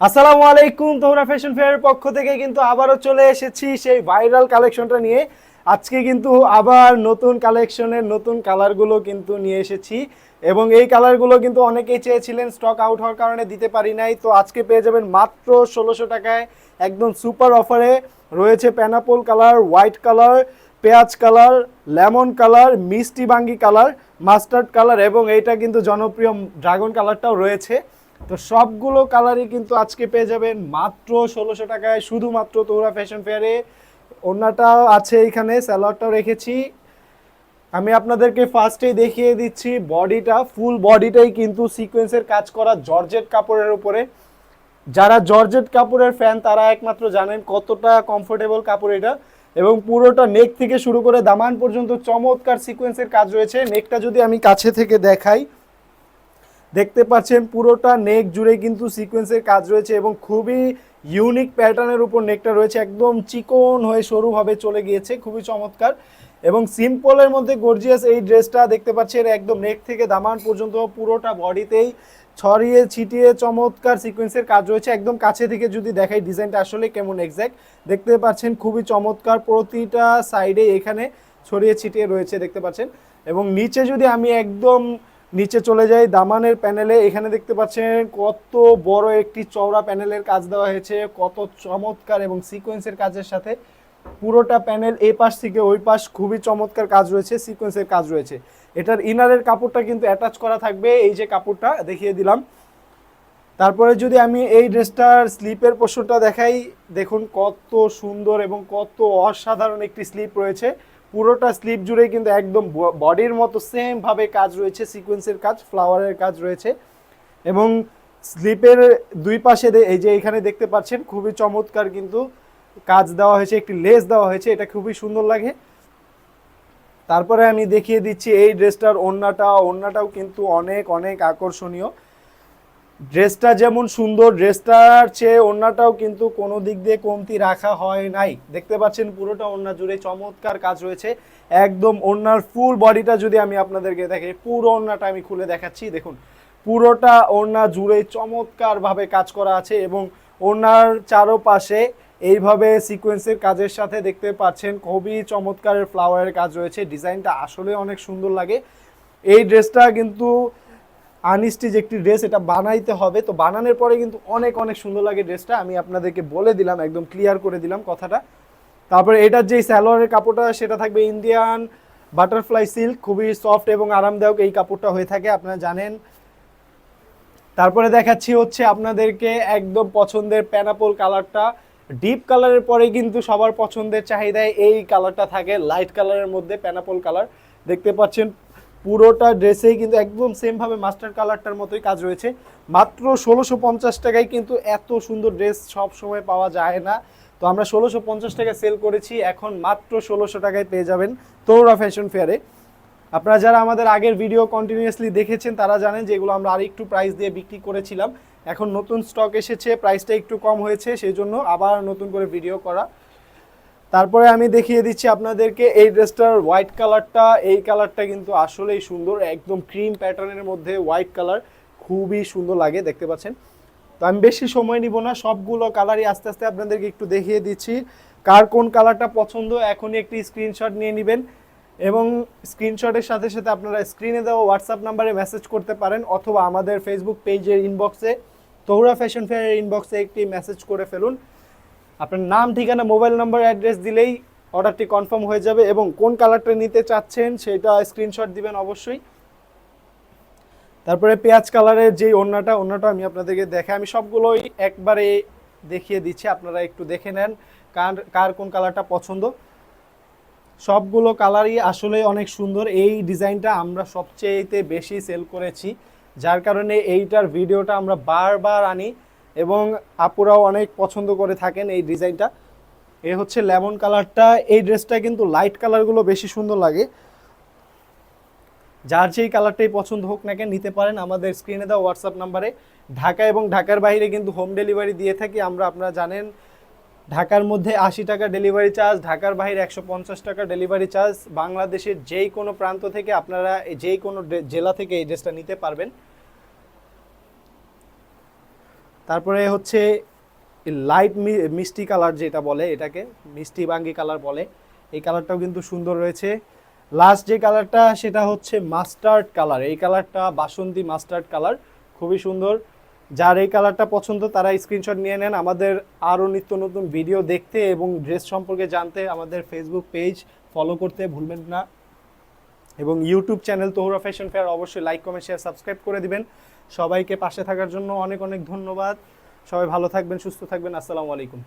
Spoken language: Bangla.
আসসালামু আলাইকুম, তোমরা ফ্যাশন ফেয়ারের পক্ষ থেকে কিন্তু আবারও চলে এসেছি সেই ভাইরাল কালেকশনটা নিয়ে। আজকে কিন্তু আবার নতুন কালেকশনের নতুন কালারগুলো কিন্তু নিয়ে এসেছি। এবং এই কালারগুলো কিন্তু অনেকেই চেয়েছিলেন স্টক আউট হওয়ার কারণে দিতে পারি নাই। তো আজকে পেয়ে যাবেন মাত্র ষোলোশো টাকায় একদম সুপার অফারে রয়েছে প্যানাপোল কালার হোয়াইট কালার পেঁয়াজ কালার লেমন কালার মিষ্টি বাঙ্গি কালার মাস্টার্ড কালার এবং এইটা কিন্তু জনপ্রিয় ড্রাগন কালারটাও রয়েছে। তো সবগুলো কালারই কিন্তু আজকে পেয়ে যাবেন মাত্র ষোলোশো টাকায়। শুধুমাত্র তোমরা ফ্যাশন ফেয়ারে ওনাটাও আছে এখানে স্যালোয়ারটাও রেখেছি। আমি আপনাদেরকে ফার্স্টেই দেখিয়ে দিচ্ছি বডিটা ফুল বডিটাই কিন্তু সিকোয়েন্সের কাজ করা জর্জেট কাপড়ের উপরে। যারা জর্জেট কাপড়ের ফ্যান তারা একমাত্র জানেন কতটা কমফোর্টেবল কাপড় এটা। এবং পুরোটা নেক থেকে শুরু করে দামান পর্যন্ত চমৎকার সিকোয়েন্সের কাজ রয়েছে। নেকটা যদি আমি কাছে থেকে দেখাই দেখতে পাচ্ছেন পুরোটা নেক জুড়ে কিন্তু সিকোয়েন্সের কাজ রয়েছে এবং খুবই ইউনিক প্যাটার্নের উপর নেকটা রয়েছে। একদম চিকন হয়ে সরুভাবে চলে গিয়েছে, খুবই চমৎকার। এবং সিম্পলের মধ্যে গর্জিয়াস এই ড্রেসটা দেখতে পাচ্ছেন, একদম নেক থেকে দামান পর্যন্ত পুরোটা বডিতেই ছড়িয়ে ছিটিয়ে চমৎকার সিকোয়েন্সের কাজ রয়েছে। একদম কাছে থেকে যদি দেখাই ডিজাইনটা আসলে কেমন এক্স্যাক্ট দেখতে পাচ্ছেন খুবই চমৎকার প্রতিটা সাইডে এখানে ছড়িয়ে ছিটিয়ে রয়েছে, দেখতে পাচ্ছেন। এবং নিচে যদি আমি একদম নিচে চলে যাই। দামানের প্যানেলে এখানে দেখতে পাচ্ছেন কত বড় একটি চওড়া প্যানেলের কাজ দেওয়া হয়েছে, কত চমৎকার এবং সিকোয়েন্সের কাজের সাথে পুরোটা প্যানেল এই পাশ থেকে ওই পাশ খুবই চমৎকার কাজ রয়েছে সিকোয়েন্সের কাজ রয়েছে। এটার ইনারের কাপড়টা কিন্তু অ্যাটাচ করা থাকবে, এই যে কাপড়টা দেখিয়ে দিলাম। তারপরে যদি আমি এই ড্রেসটার স্লিপের পোর্শনটা দেখাই, দেখুন কত সুন্দর এবং কত অসাধারণ একটি স্লিপ রয়েছে। পুরোটা স্লিপ জুড়ে কিন্তু একদম বডির মতো সেম ভাবে কাজ রয়েছে সিকোয়েন্সের কাজ ফ্লাওয়ারের কাজ রয়েছে। এবং স্লিপের দুই পাশে এই যে এখানে দেখতে পাচ্ছেন, খুবই চমৎকার কিন্তু কাজ দেওয়া হয়েছে, একটি লেস দেওয়া হয়েছে, এটা খুবই সুন্দর লাগে। তারপরে আমি দেখিয়ে দিচ্ছি এই ড্রেসটার ওড়নাটা, ওড়নাটাও কিন্তু অনেক অনেক আকর্ষণীয়। ড্রেসটা যেমন সুন্দর, ড্রেসটার চেয়ে ওড়নাটাও কিন্তু কোনো দিক দিয়ে কমতি রাখা হয় নাই। দেখতে পাচ্ছেন পুরোটা ওড়না জুড়ে চমৎকার কাজ রয়েছে। একদম ওড়নার ফুল বডিটা যদি আমি আপনাদেরকে দেখাই, পুরো ওড়নাটা আমি খুলে দেখাচ্ছি। দেখুন, পুরোটা ওড়না জুড়ে চমৎকারভাবে কাজ করা আছে এবং ওড়নার চারোপাশে এইভাবে সিকোয়েন্সের কাজের সাথে দেখতে পাচ্ছেন খুবই চমৎকারের ফ্লাওয়ারের কাজ রয়েছে। ডিজাইনটা আসলে অনেক সুন্দর লাগে। এই ড্রেসটা কিন্তু আনস্টিচ একটি ড্রেস এটা বানাইতে হবে। তো বানানোর পরে কিন্তু অনেক অনেক সুন্দর লাগে ড্রেসটা। আমি আপনাদেরকে বলে দিলাম, একদম ক্লিয়ার করে দিলাম কথাটা। তারপরে এটার যে স্যালোয়ারের কাপড়টা, সেটা থাকবে ইন্ডিয়ান বাটারফ্লাই সিল্ক খুবই সফট এবং আরামদায়ক এই কাপড়টা হয়ে থাকে, আপনারা জানেন। তারপরে দেখাচ্ছি হচ্ছে আপনাদেরকে একদম পছন্দের প্যানাপোল কালারটা ডিপ কালারের পরে কিন্তু সবার পছন্দের চাহিদায় এই কালারটা থাকে লাইট কালারের মধ্যে প্যানাপোল কালার দেখতে পাচ্ছেন পুরোটা ড্রেসেই কিন্তু একদম সেমভাবে মাস্টার কালারটার মতোই কাজ রয়েছে। মাত্র ষোলোশো পঞ্চাশ টাকায় কিন্তু এত সুন্দর ড্রেস সব সময় পাওয়া যায় না। তো আমরা ষোলোশো পঞ্চাশ টাকায় সেল করেছি, এখন মাত্র ষোলোশো টাকায় পেয়ে যাবেন তৌরা ফ্যাশন ফেয়ারে আপনারা যারা আমাদের আগের ভিডিও কন্টিনিউয়াসলি দেখেছেন, তারা জানেন যে এগুলো আমরা আরেকটু প্রাইস দিয়ে বিক্রি করেছিলাম। এখন নতুন স্টক এসেছে প্রাইসটা একটু কম হয়েছে, সেই জন্য আবার নতুন করে ভিডিও করা। তারপরে আমি দেখিয়ে দিচ্ছি আপনাদেরকে এই ড্রেসটার হোয়াইট কালারটা। এই কালারটা কিন্তু আসলেই সুন্দর, একদম ক্রিম প্যাটার্নের মধ্যে হোয়াইট কালার, খুবই সুন্দর লাগে, দেখতে পাচ্ছেন? তো আমি বেশি সময় নিব না, সবগুলো কালারই আস্তে আস্তে আপনাদেরকে একটু দেখিয়ে দিচ্ছি। কার কোন কালারটা পছন্দ, এখনই একটি স্ক্রিনশট নিয়ে নেবেন এবং স্ক্রিনশটের সাথে সাথে আপনারা স্ক্রিনে দেওয়া হোয়াটসঅ্যাপ নাম্বারে মেসেজ করতে পারেন অথবা আমাদের ফেসবুক পেজের ইনবক্সে তৌরা ফ্যাশন ফেয়ারের ইনবক্সে একটি মেসেজ করে ফেলুন। আপনার নাম, ঠিকানা, মোবাইল নাম্বার, অ্যাড্রেস দিলেই অর্ডারটি কনফার্ম হয়ে যাবে এবং কোন কালারটা নিতে চাচ্ছেন সেটা স্ক্রিনশট দিবেন অবশ্যই। তারপরে পেঁয়াজ কালারের যেই ওড়নাটা ওড়নাটা আমি আপনাদেরকে দেখে আমি সবগুলোই একবারে দেখিয়ে দিচ্ছি, আপনারা একটু দেখে নেন কার কার কোন কালারটা পছন্দ। সবগুলো কালারই আসলে অনেক সুন্দর। এই ডিজাইনটা আমরা সবচেয়েতে বেশি সেল করেছি, যার কারণে এইটার ভিডিওটা আমরা বারবার আনি। এবং আপুরাও অনেক পছন্দ করে থাকেন এই ডিজাইনটা। এ হচ্ছে লেমন কালারটা। এই ড্রেসটা কিন্তু লাইট কালারগুলো বেশি সুন্দর লাগে। যার যেই কালারটাই পছন্দ হোক না কেন নিতে পারেন আমাদের স্ক্রিনে দেওয়া হোয়াটসঅ্যাপ নাম্বারে। ঢাকা এবং ঢাকার বাইরে কিন্তু হোম ডেলিভারি দিয়ে থাকি। আমরা আপনারা জানেন, ঢাকার মধ্যে আশি টাকা ডেলিভারি চার্জ, ঢাকার বাইরে একশো পঞ্চাশ টাকা ডেলিভারি চার্জ। বাংলাদেশের যেই কোনো প্রান্ত থেকে আপনারা, যেই কোনো জেলা থেকে এই ড্রেসটা নিতে পারবেন। তারপরে হচ্ছে লাইট মিষ্টি কালার যেটা বলে এটাকে মিষ্টি বাঙ্গি কালার বলে, এই কালারটাও কিন্তু সুন্দর রয়েছে। লাস্ট যে কালারটা সেটা হচ্ছে মাস্টার্ড কালার এই কালারটা বাসন্তী মাস্টার্ড কালার খুবই সুন্দর। যার এই কালারটা পছন্দ, তারা স্ক্রিনশট নিয়ে নেন। আমাদের আরও নিত্য নতুন ভিডিও দেখতে এবং ড্রেস সম্পর্কে জানতে আমাদের ফেসবুক পেজ ফলো করতে ভুলবেন না। এবং YouTube channel Tohra fashion fair অবশ্যই লাইক কমেন্ট শেয়ার সাবস্ক্রাইব করে দিবেন। সবাইকে পাশে থাকার জন্য অনেক অনেক ধন্যবাদ। সবাই ভালো থাকবেন, সুস্থ থাকবেন। আসসালামু আলাইকুম।